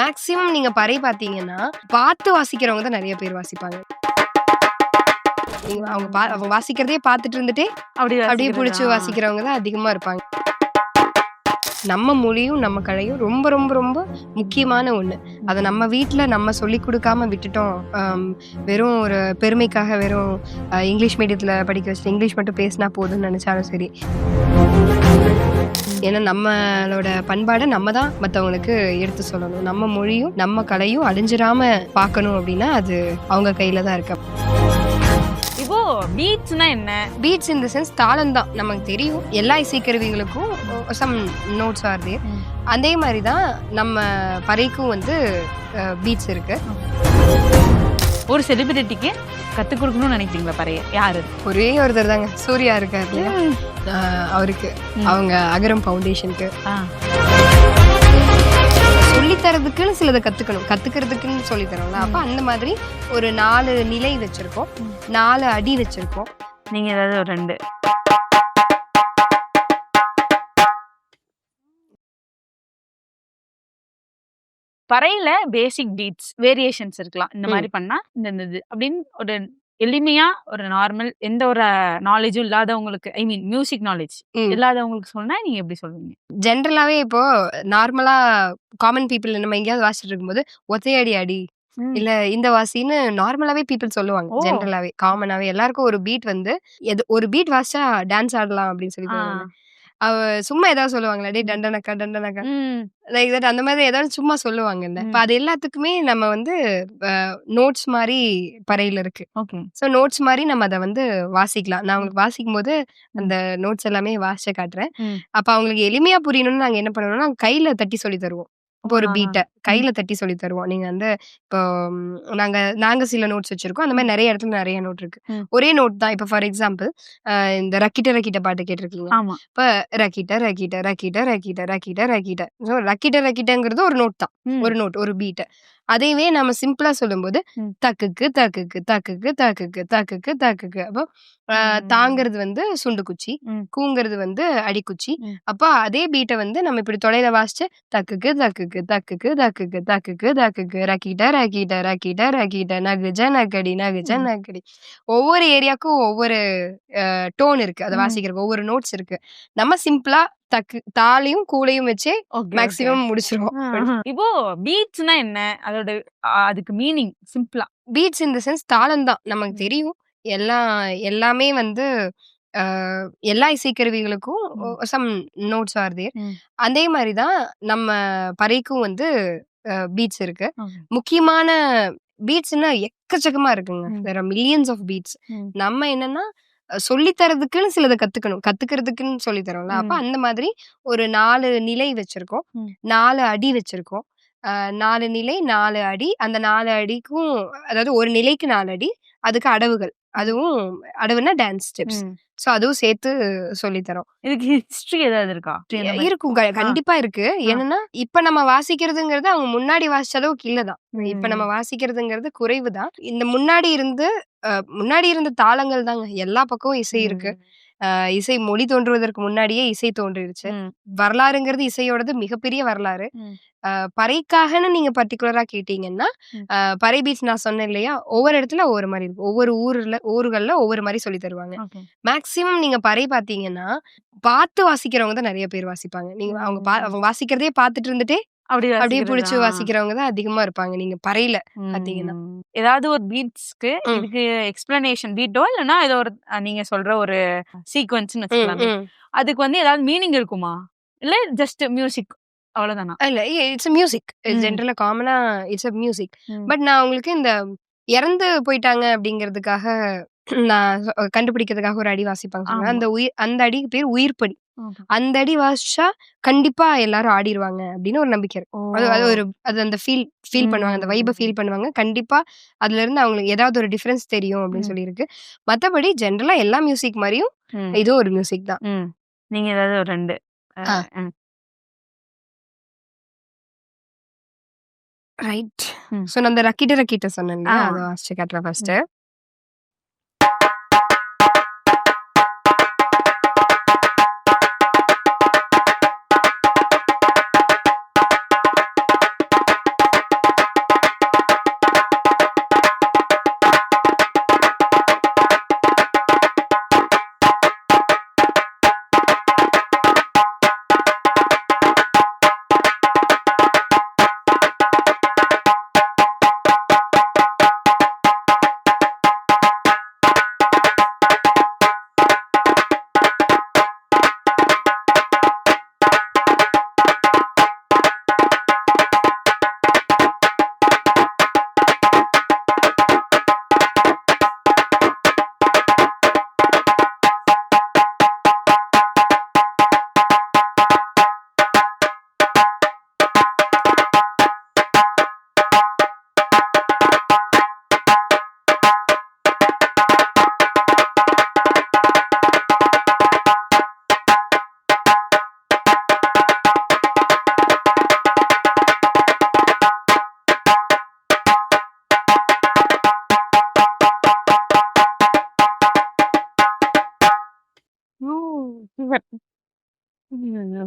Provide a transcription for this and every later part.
Maximum நீங்க பறை பார்த்தீங்கன்னா பார்த்து வாசிக்கிறவங்க தான் நிறைய பேர் வாசிப்பாங்க. அவங்க அவங்க வாசிக்கிறதே பார்த்துட்டு இருந்துட்டே அப்படி அப்படியே பிடிச்சி? வாசிக்கிறவங்க தான் அதிகமா இருப்பாங்க. நம்ம மொழியும் நம்ம கலையும் ரொம்ப ரொம்ப ரொம்ப முக்கியமான ஒண்ணு. அதை நம்ம வீட்ல நம்ம சொல்லி கொடுக்காம விட்டுட்டோம் வெறும் ஒரு பெருமைக்காக வெறும் இங்கிலீஷ் மீடியத்துல படிக்க வச்சுட்டு இங்கிலீஷ் மட்டும் பேசினா போதும்னு நினைச்சாலும் சரி. ஏன்னா நம்மளோட பண்பாடை நம்ம தான் மற்றவங்களுக்கு எடுத்து சொல்லணும். நம்ம மொழியும் நம்ம கலையும் அழிஞ்சிராம பார்க்கணும் அப்படின்னா அது அவங்க கையில தான் இருக்கு. இப்போ பீச்னா என்ன? பீட்ஸ் இந்த சென்ஸ் தாளம் தான். நமக்கு தெரியும். எல்லா இசைக்கருவிகளுக்கும் சம் நோட்ஸ் ஆர்து ம். அதே மாதிரி தான் நம்ம பறைக்கும் வந்து பீட்ஸ் இருக்கு. ஒரு செலிபிரிட்டிக்கு கத்து கொடுக்கணும்னு நினைக்கிறீங்களா பறைய? யாரு? ஒரே ஒருத்தர் தாங்க. சூர்யா இருக்காரு. இல்லையா? அவருக்கு. அவங்க அகரம் ஃபவுண்டேஷனுக்கு. ஆ. சொல்லித்தரதுக்குன்னு சிலதை கத்துக்கணும். கத்துக்கிறதுக்குன்னு சொல்லி தரோம்ல அப்ப அந்த மாதிரி ஒரு நாலு நிலை வச்சிருக்கோம். நாலு அடி வச்சிருக்கோம். நீங்க ஏதாவது ஒரு ரெண்டு. பறையில பேசிக் பீட்ஸ் வேரியேஷன்ஸ் இருக்கலாம் இந்த. மாதிரி பண்ணா இந்த இது அப்படின்னு ஒரு எளிமையா ஒரு நார்மல் எந்த ஒரு நாலேஜும் இல்லாதவங்களுக்கு ஐ மீன் மியூசிக் நாலேஜ். இல்லாதவங்களுக்கு சொன்னா நீங்க எப்படி சொல்லுவீங்க ஜென்ரலாவே இப்போ நார்மலா காமன் பீப்புள் நம்ம எங்கேயாவது வாசிட்டு இருக்கும்போது ஒத்தையடி அடி இல்ல இந்த வாசின்னு நார்மலாவே பீப்புள் சொல்லுவாங்க. ஜென்ரலாவே காமனாவே எல்லாருக்கும் ஒரு பீட் வந்து எது ஒரு பீட் வாசிச்சா டான்ஸ் ஆடலாம் அப்படின்னு சொல்லி. அவ சும்மா ஏதாவது சொல்லுவாங்களா டே டண்டனக்கா டண்டனக்கா ம். லைக் தட் அந்த மாதிரி ஏதாவது சும்மா சொல்லுவாங்கல்ல இப்ப அது எல்லாத்துக்குமே நம்ம வந்து நோட்ஸ் மாதிரி பறையில இருக்கு. ஓகே. ஸோ நோட்ஸ் மாதிரி நம்ம அதை வந்து வாசிக்கலாம். நான் உங்களுக்கு வாசிக்கும் போது அந்த நோட்ஸ் எல்லாமே வாசிச்சு காட்டுறேன். அப்ப அவங்களுக்கு எளிமையா புரியணும்னு நாங்க என்ன பண்ணுவோம்னா கையில தட்டி சொல்லி தருவோம். இப்போ ஒரு ஆ. பீட்டை கையில தட்டி சொல்லி தருவோம். நீங்க வந்து இப்போ நாங்க நாங்க சில நோட்ஸ் வச்சிருக்கோம். அந்த மாதிரி நிறைய இடத்துல நிறைய நோட் இருக்கு. ம். ஒரே நோட் தான். இப்போ ஃபார் எக்ஸாம்பிள் இந்த ரக்கிட்ட ரக்கிட்ட பாட்டு கேட்டிருக்கீங்க. ஆமா. இப்ப ரக்கிட்ட ரக்கிட்ட ரக்கிட்ட ரக்கிட்ட ரக்கிட்ட ரக்கிட்ட. ஸோ ரக்கிட்ட ரக்கிட்டங்கிறது ஒரு நோட் தான். ம். ஒரு நோட் ஒரு பீட் அதையவே நம்ம சிம்பிளா சொல்லும்போது. தக்குக்கு தக்குக்கு தக்குக்கு தக்குக்கு தக்குக்கு தக்குக்கு அப்போ. தாங்கிறது வந்து சுண்டு குச்சி. கூங்கிறது வந்து அடிக்குச்சி. அப்போ அதே பீட்டை வந்து நம்ம இப்படி தொலைல வாசிச்சு தக்குக்கு தக்குக்கு தக்குக்கு தக்குக்கு தக்குக்கு தக்குக்கு ரக்கிட்ட ரக்கிட்ட ரக்கிட்ட ரக்கிட்ட நகுஜ நக்கடி நகுஜ ம். நக்கடி ஒவ்வொரு ஏரியாக்கும் ஒவ்வொரு டோன் இருக்கு அதை. வாசிக்கிறதுக்கு ஒவ்வொரு நோட்ஸ் இருக்கு நம்ம சிம்பிளா தக்கு தாளையும் கூலையும் வச்சே மேக்ஸிமம் முடிச்சிருவோம். இப்போ பீட்ஸ்னா என்ன? அதோட அதுக்கு மீனிங் சிம்பிளா பீட்ஸ் இந்த சென்ஸ் தாளம் தான். நமக்கு தெரியும். எல்லாம் எல்லாமே வந்து எல்லா இசைக்கருவிகளுக்கும். Some notes are there. அதே மாதிரி தான் நம்ம பறைக்கும் வந்து பீட்ஸ் இருக்கு. முக்கியமான பீட்ஸ்னா எக்கச்சக்கமா இருக்குங்க. வேற மில்லியன்ஸ் ஆஃப் பீட்ஸ். நம்ம என்னன்னா சொல்லித்தரதுக்குன்னு சிலதை கத்துக்கணும். கத்துக்கிறதுக்குன்னு சொல்லி தரோம்ல. அப்ப. அந்த மாதிரி ஒரு நாலு நிலை வச்சிருக்கோம். நாலு அடி வச்சிருக்கோம். நாலு நிலை நாலு அடி. அந்த நாலு அடிக்கும் அதாவது ஒரு நிலைக்கு நாலு அடி. அதுக்கு அடவுகள். அதுவும் அடவுனா டான்ஸ் ஸ்டெப்ஸ். ஸோ அதுவும் சேர்த்து சொல்லி தரோம். இதுக்கு ஹிஸ்டரி ஏதாவது இருக்கா? இருக்கும். கண்டிப்பா இருக்கு. என்னன்னா இப்ப நம்ம வாசிக்கிறதுங்கிறது அவங்க முன்னாடி வாசிச்ச அளவுக்கு இல்லதான் இப்ப நம்ம வாசிக்கிறதுங்கிறது குறைவு தான். இந்த முன்னாடி இருந்து அஹ், முன்னாடி இருந்த தாளங்கள் தாங்க. எல்லா பக்கமும் இசை இருக்கு. இசை மொழி தோன்றுவதற்கு முன்னாடியே இசை தோன்றிருச்சு. வரலாறுங்கிறது இசையோடது மிகப்பெரிய வரலாறு. பறைக்காகன்னு நீங்க பர்டிகுலரா கேட்டீங்கன்னா பறை பீச் நான் சொன்னேன் இல்லையா? ஒவ்வொரு இடத்துல ஒவ்வொரு மாதிரி இருக்கும். ஒவ்வொரு ஊர்ல ஊர்கள்ல ஒவ்வொரு மாதிரி சொல்லி தருவாங்க. மேக்சிமம் நீங்க பறை பாத்தீங்கன்னா பார்த்து வாசிக்கிறவங்க தான் நிறைய பேர் வாசிப்பாங்க. நீங்க அவங்க அவங்க வாசிக்கிறதே பார்த்துட்டு இருந்துட்டே அப்படி அப்படியே பிடிச்சு? வாசிக்கிறவங்க தான் அதிகமா இருப்பாங்க. நீங்க பறையில பாத்தீங்கன்னா. ஏதாவது ஒரு பீட்ஸ்க்கு. இதுக்கு எக்ஸ்பிளனேஷன் பீட்டோ இல்லைன்னா ஏதோ ஒரு நீங்க சொல்ற ஒரு சீக்வன்ஸ்னு ம். அதுக்கு வந்து ஏதாவது மீனிங் இருக்குமா? இல்ல ஜஸ்ட் மியூசிக் அவ்வளவுதானா இல்ல இட்ஸ் மியூசிக். ஜென்ரலா காமனா இட்ஸ் மியூசிக். பட் நான் உங்களுக்கு இந்த இறந்து போயிட்டாங்க அப்படிங்கிறதுக்காக நான் கண்டுபிடிக்கிறதுக்காக ஒரு அடி வாசிப்பாங்க. அந்த உயிர் அந்த அடிக்கு பேர் உயிர்ப்படி. அந்த அடி வாசிச்சா கண்டிப்பா எல்லாரும் ஆடிடுவாங்க அப்படின்னு ஒரு நம்பிக்கை இருக்கு அது அது ஒரு அது அந்த ஃபீல் ஃபீல் பண்ணுவாங்க அந்த வைபை. ஃபீல் பண்ணுவாங்க கண்டிப்பா அதுல இருந்து அவங்களுக்கு ஏதாவது ஒரு டிஃபரன்ஸ் தெரியும் அப்படின்னு. சொல்லியிருக்கு மத்தபடி ஜென்ரலா எல்லா மியூசிக் மாதிரியும். இதுவும் ஒரு மியூசிக் தான். நீங்க ஏதாவது ஒரு ரெண்டு ரைட். ஸோ நான் அந்த ரக்கிட்ட ரக்கிட்ட சொன்னேன். அதை வாசிச்சு காட்டுறேன் ஃபர்ஸ்ட்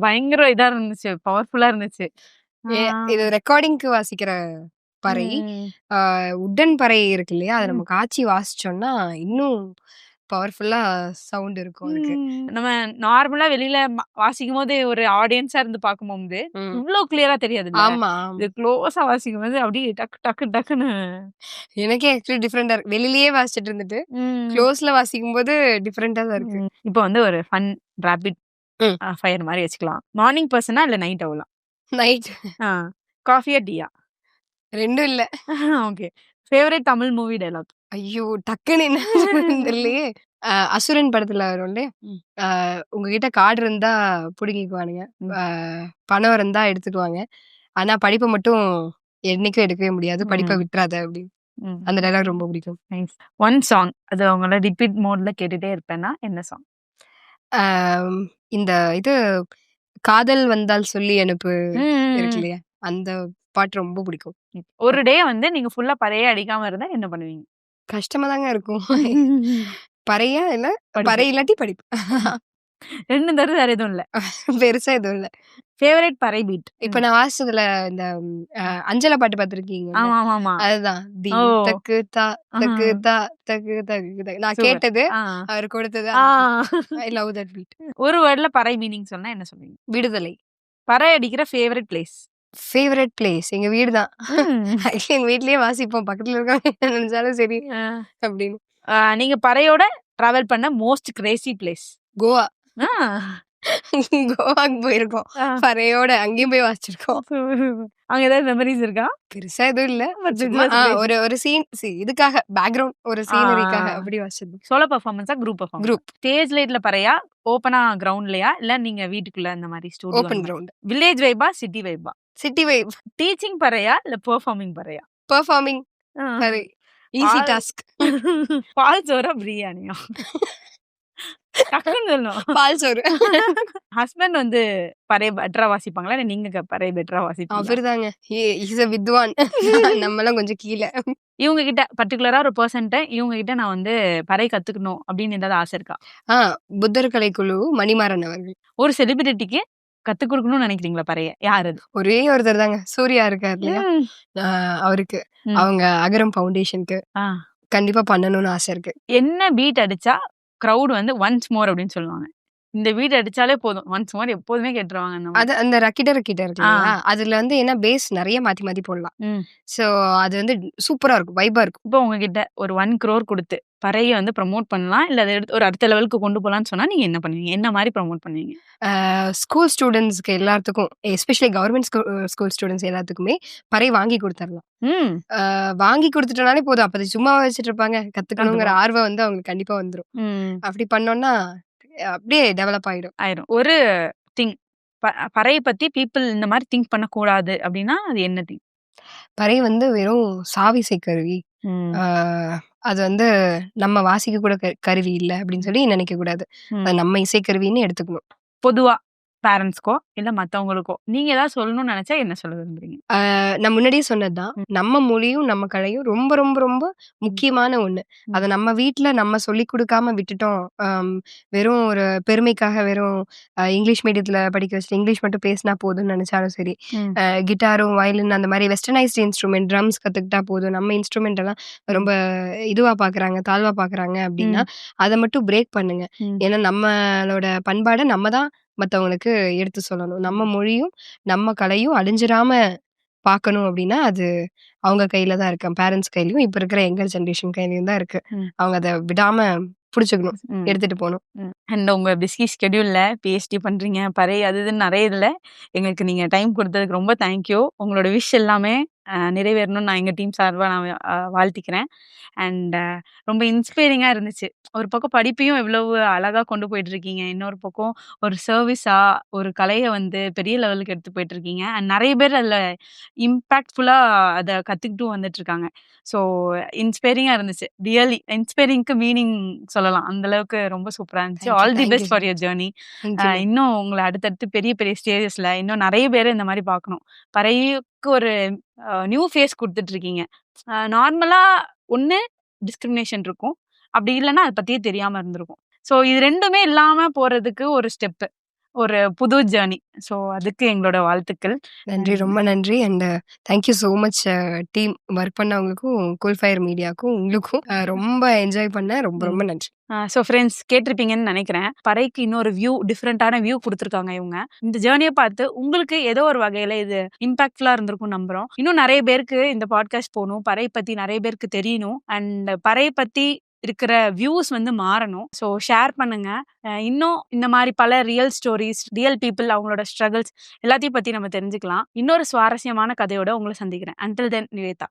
பயங்கர இதா இருந்துச்சு. பவர்ஃபுல்லா இருந்துச்சு. இது ரெக்கார்டிங்க்கு வாசிக்கிற பறை. உட்டன் பறை இருக்கு இல்லையா? அத. நம்ம காய்ச்சி வாசிச்சோம்னா, இன்னும் பவர்ஃபுல்லா சவுண்ட் இருக்கும் அதுக்கு. நம்ம நார்மலா வெளியில ம வாசிக்கும்போது ஒரு ஆடியன்ஸா இருந்து பார்க்கும்போது. இவ்ளோ கிளியரா தெரியாதுல்ல. ஆமா, இது. க்ளோஸா வாசிக்கும்போது அப்படியே டக்கு டக்கு டக்குன்னு எனக்கே ஆக்சுவலி டிஃபரெண்ட்டா இருக்கு. வெளியிலேயே வாசிச்சுட்டு இருந்துட்டு. க்ளோஸ்ல வாசிக்கும்போது டிஃபரெண்ட்டா தான் இருக்கு. இப்போ வந்து ஒரு ஃபன் ராபிட் ஃபயர் மாரி வச்சுக்கலாம். மார்னிங் பெர்சனா இல்ல நைட் அவுலா? நைட் ஆ. காஃபியா? டீயா? 2ம் இல்ல. Okay. Favourite Tamil movie dialogue? ஐயோ! டக்குன்னு என்ன தெரியலையே. அசுரன் படத்துல வரும்ல. உங்ககிட்ட கார்டு இருந்தா புடுங்கிக்குவானுங்க. பணம் இருந்தா எடுத்துக்குவாங்க. ஆனா படிப்ப மட்டும் என்னைக்கும் எடுக்கவே முடியாது. படிப்ப ம். விட்றாத அப்படின்னு. அந்த டயலாக் ரொம்ப பிடிக்கும். ஒன் சாங் அது உங்கள ரிப்பீட் மோட்ல கேட்டுட்டே இருப்பேன்னா, என்ன சாங்? ஆம் இந்த இது காதல் வந்தால் சொல்லி அனுப்பு ம், ம், இருக்கு ம். இல்லையா? அந்த பாட்டு ரொம்ப பிடிக்கும். ஒரு டே வந்து நீங்க ஃபுல்லா பறையே அடிக்காம இருந்தா என்ன பண்ணுவீங்க? கஷ்டமா தாங்க இருக்கும். பறையா இல்ல பறை படிப்பு. இல்லாட்டி படிப்பு. 2 தவிர வேற எதுவும் இல்ல. பெருசா எதுவும் இல்ல. ஃபேவரைட் பறை பீட். இப்ப. நான் வாசிச்சதுல இந்த அ அஞ்சல பாட்டு பார்த்துருக்கீங்கல்ல? ஆமா, ஆமா, ஆமா. அதுதான். தி ஓ! தக்கு தா தக்கு. தா தக்கு தக்கு தா நான். கேட்டது, ஆ. அவர் கொடுத்தது ஆ. I love that beat. ஒரு வேர்ட்ல பறை மீனிங் சொன்னா என்ன சொல்வீங்க? விடுதலை. பறை அடிக்கிற ஃபேவரைட் பிளேஸ். ஃபேவரைட் பிளேஸ் எங்க வீடு தான். எங்க வீட்லயே வாசிப்போம். பக்கத்துல இருக்கவங்க என்ன நினைச்சாலும் சரி. அப்படின்னு. நீங்க பறையோட டிராவல் பண்ண மோஸ்ட் கிரேசி பிளேஸ். கோவா. கோவாக்கு போயிருக்கோம். பறையோட அங்கேயும் போய் வாசிச்சிருக்கோம். அங்க ஏதாவது மெமரீஸ் இருக்கா? பெருசா எதுவும் இல்ல. ஒரு ஒரு சீன் இதுக்காக பேக்கிரவுண்ட் ஒரு. சீனரிக்காக அப்படி வாசிச்சிருந்தோம். சோலோ பெர்ஃபார்மன்ஸா? குரூப் பெர்ஃபார்மன்ஸா? குரூப். ஸ்டேஜ் லைட்ல பறையா? ஓப்பனா கிரவுண்ட்லயா? இல்ல நீங்க வீட்டுக்குள்ள இந்த மாரி ஸ்டூடியோ ஓப்பன்? கிரவுண்ட். வில்லேஜ் வைபா? சிட்டி வைபா? City vibe. டீச்சிங் பறையா? இல்ல பெர்ஃபார்மிங் பறையா? பெர்ஃபார்மிங். Easy task. பால் சோறா? பிரியாணியா? பால் சோறு. ஹஸ்பண்ட் வந்து பறை பெட்டரா வாசிப்பாங்களா? இல்ல நீங்க பறை பெட்டரா வாசிப்பீங்களா? அவர்தாங்க. இஸ் வித்வான். நம்மலாம் கொஞ்சம் கீழ. இவங்க கிட்ட ஒரு பெர்சன்ட்ட இவங்க கிட்ட நான் வந்து பறை கத்துக்கணும் அப்படின்னு ஏதாவது ஆசை இருக்கா? ஆ புத்தர் கலைக்குழு மணிமாறன் அவர்கள். ஒரு செலிபிரிட்டிக்கு கத்துக் குடுக்கணும்னு நினைக்கிறீங்களா பறைய? யார்? ஒரே ஒருத்தர் தாங்க. சூர்யா இருக்கார் இல்லையா? அவருக்கு. அவங்க அகரம் ஃபவுண்டேஷனுக்கு ஆ. கண்டிப்பா பண்ணணும்னு ஆசை இருக்கு. என்ன பீட் அடிச்சா கிரவுட் வந்து ஒன்ஸ் மோர் அப்படின்னு சொல்லுவாங்க. இந்த பீட் அடிச்சாலே போதும். ஒன்ஸ் மோர் எப்போதுமே கேட்டுருவாங்க. அது அந்த ரக்கிட்ட ரக்கிட்ட இருக்கு? அதுல வந்து ஏன்னா பேஸ் நெறைய மாத்தி மாத்தி போடலாம். சோ அது வந்து சூப்பரா இருக்கும். வைபா இருக்கும். இப்போ உங்ககிட்ட ஒரு 1 crore குடுத்து பறைய வந்து ப்ரமோட் பண்ணலாம். இல்ல அத எடுத்து ஒரு அடுத்த லெவலுக்கு கொண்டு போலான்னு சொன்னா நீங்க என்ன பண்ணுவீங்க? என்ன மாரி ப்ரமோட் பண்ணுவீங்க? ஸ்கூல் ஸ்டூடண்ட்ஸ்க்கு எல்லாத்துக்கும் எஸ்பெஷலி கவர்மெண்ட் ஸ்கூ ஸ்கூல் ஸ்டூடண்ட்ஸ் எல்லாத்துக்குமே பறை வாங்கி குடுத்துரலாம். ம். ஆ வாங்கி குடுத்துட்டோம்னாலே போதும். அப்ப அது சும்மாவா வச்சுட்டு இருப்பாங்க. கத்துப்பாங்க. ஆர்வம் வந்து அவங்களுக்கு கண்டிப்பா வந்துரும். ம். அப்படி பண்ணோம்னா அப்படியே டெவலப் ஆயிடும். ஆயிரும். ஒரு திங் ப பறைய பத்தி பீப்பிள் இந்த மாரி திங்க் பண்ணக்கூடாது அப்படின்னா, அது என்ன திங்? பறை வந்து வெறும் சாவிசை கருவி. ம். அது வந்து நம்ம வாசிக்க கூட க கருவி இல்ல அப்படின்னு சொல்லி நினைக்க கூடாது. ம். அது நம்ம இசைக்கருவின்னு எடுத்துக்கணும். பொதுவா பேரண்ட்ஸ்க்கோ, இல்ல மத்தவங்களுக்கோ, நீங்க ஏதாவது சொல்லணும்னு நெனச்சா என்ன சொல்ல விரும்புறீங்க? நான் முன்னாடியே சொன்னதுதான். நம்ம மொழியும், நம்ம கலையும் ரொம்ப ரொம்ப ரொம்ப. முக்கியமான ஒண்ணு. அத நம்ம வீட்ல நம்ம சொல்லிக் குடுக்காம விட்டுட்டோம். வெறும் ஒரு பெருமைக்காக வெறும் இங்கிலீஷ் மீடியத்துல படிக்க வச்சுட்டு இங்கிலீஷ் மட்டும் பேசினா போதும்னு நெனச்சாலும் சரி. கிட்டாரும், வயலின் அந்த மாரி வெஸ்டர்னைஸ்ட் இன்ஸ்ட்ருமெண்ட் ட்ரம்ஸ் கத்துக்கிட்டா போதும். நம்ம இன்ஸ்ட்ருமெண்ட் எல்லாம். ரொம்ப இதுவா பார்க்குறாங்க, தாழ்வா பார்க்குறாங்க அப்படின்னா. அத மட்டும் பிரேக் பண்ணுங்க. ஏன்னா நம்மளோட பண்பாட நம்ம தான் மத்தவங்களுக்கு எடுத்து சொல்லணும். நம்ம. மொழியும், நம்ம கலையும் அழிஞ்சிராம பார்க்கணும் அப்படின்னா, அது அவங்க கையில தான் இருக்கு. பேரண்ட்ஸ் கையிலயும், இப்ப இருக்கிற யங்கர் ஜெனரேஷன் கையிலயும் தான் இருக்கு. ம். அவங்க அத விடாம புடிச்சுக்கணும். ம். எடுத்துட்டு போணும். ம். அண்ட் உங்க பிஸி ஸ்கெட்யூல்ல பிஹெச்டி பண்றீங்க, பறை அது இதுன்னு நெறைய இதுல எங்களுக்கு நீங்க டைம் குடுத்ததுக்கு ரொம்ப தேங்க் யூ. உங்களோட விஷ் எல்லாமே நிறைவேறணும்னு நான் எங்க டீம் சார்பா நான் வாழ்த்திக்கிறேன். அண்ட் ரொம்ப இன்ஸ்பைரிங்கா இருந்துச்சு. ஒரு பக்கம் படிப்பையும் எவ்வளவு அழகா கொண்டு போயிட்டுருக்கீங்க. இன்னொரு பக்கம் ஒரு சர்வீஸா ஒரு கலைய வந்து பெரிய லெவலுக்கு எடுத்து போயிட்டுருக்கீங்க. அண்ட் நெறைய பேர் அதுல இம்பாக்ட்ஃபுல்லா அத கத்துக்கிட்டும் வந்துட்டுருக்காங்க. ஸோ இன்ஸ்பைரிங்கா இருந்துச்சு. ரியலி இன்ஸ்பைரிங்க்கு மீனிங் சொல்லலாம். அந்த அளவுக்கு ரொம்ப சூப்பரா இருந்துச்சு. All the best for much. Journey. இன்னும் உங்கள அடுத்தடுத்து பெரிய பெரிய ஸ்டேஜஸ்ல இன்னும் நெறைய பேர இந்த மாரி பார்க்கணும். பறைக்கு ஒரு நியூ ஃபேஸ் கொடுத்துட்டு இருக்கீங்க நார்மலா ஒன்று டிஸ்கிரிமினேஷன் இருக்கும். அப்படி இல்லைன்னா அதை பத்தியே தெரியாம இருந்திருக்கும். ஸோ இது ரெண்டுமே இல்லாம போறதுக்கு ஒரு ஸ்டெப்பு. ஒரு புது ஜர்னி. ஸோ அதுக்கு எங்களோட வாழ்த்துக்கள். நன்றி. ரொம்ப நன்றி. And thank you so much team work பண்ணவங்களுக்கும், cool fire மீடியாக்கும், உங்களுக்கும் அ ரொம்ப என்ஜாய் பண்ணேன். ரொம்ப. ரொம்ப நன்றி. ஸோ ஃப்ரெண்ட்ஸ் கேட்டிருப்பீங்கன்னு நெனைக்கிறேன். பறைக்கு இன்னொரு வியூ டிஃபரண்டான வியூ குடுத்துருக்காங்க இவங்க. இந்த ஜர்னிய பார்த்து உங்களுக்கு ஏதோ ஒரு வகையில இது இம்பாக்ட்ஃபுல்லா இருந்திருக்கும்னு நம்புறோம். இன்னும் நெறைய பேருக்கு இந்த பாட்காஸ்ட் போணும். பறை பத்தி நெறைய பேருக்கு தெரியணும். அண்ட் பறை பத்தி இருக்கிற வியூஸ் வந்து மாறணும். ஸோ ஷேர் பண்ணுங்க. இன்னும் இந்த மாதிரி பல ரியல் ஸ்டோரிஸ் ரியல் பீப்பிள் அவங்களோட ஸ்ட்ரகிள்ஸ் எல்லாத்தையும் பத்தி நம்ம தெரிஞ்சுக்கலாம். இன்னொரு சுவாரஸ்யமான கதையோட உங்களை சந்திக்கிறேன். Until then Nivetha.